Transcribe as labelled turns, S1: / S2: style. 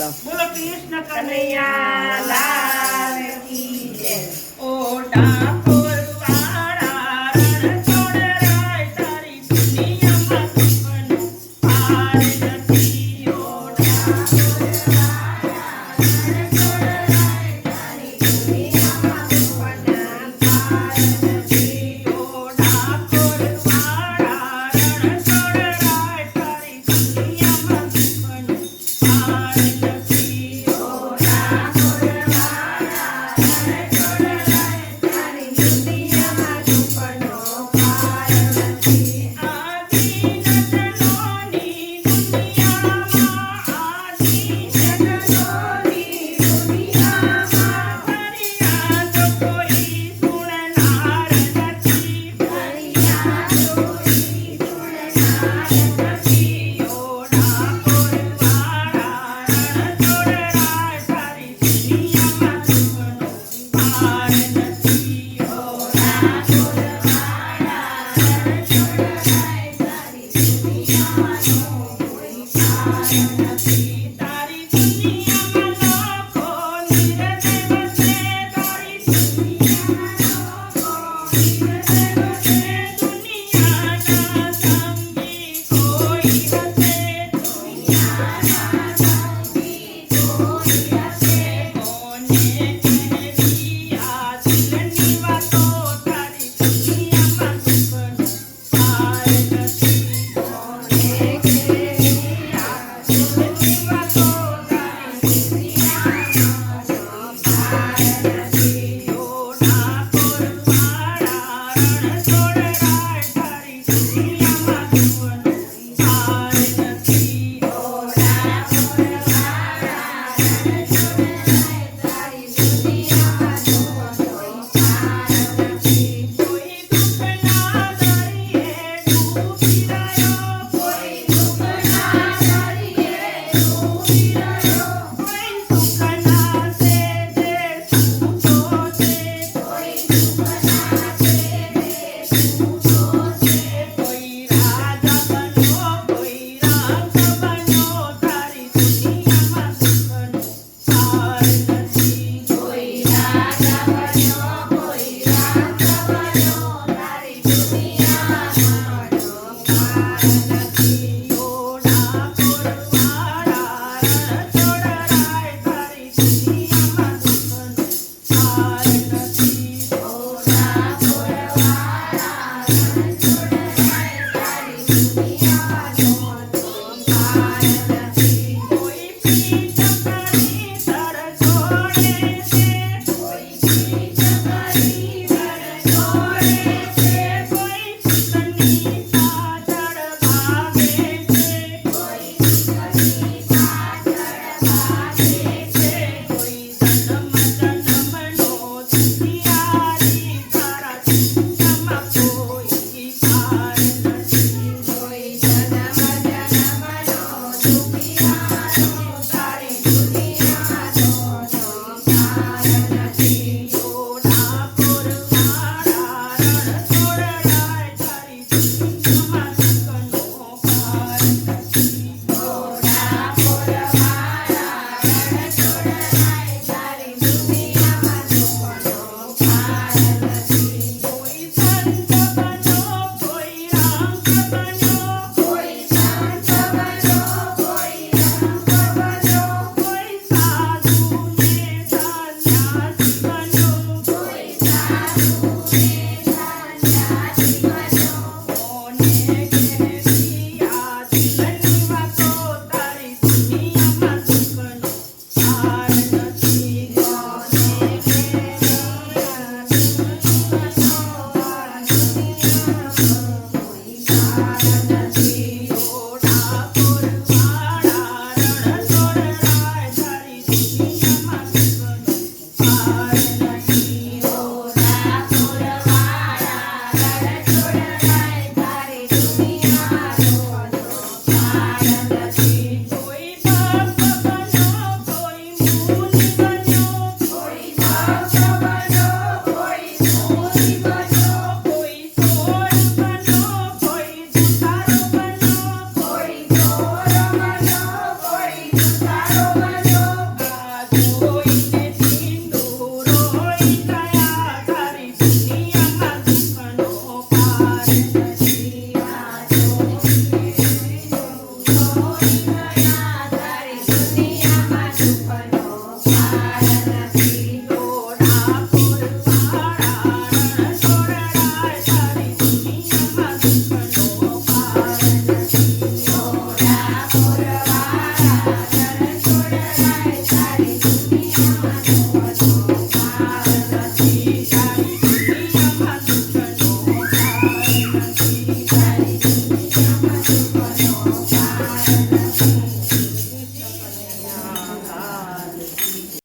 S1: બોલો.
S2: બોલો કૃષ્ણ
S3: કનૈયા લાલ કી જય.
S2: ઓ ડા Deus. Thank you. Thank you.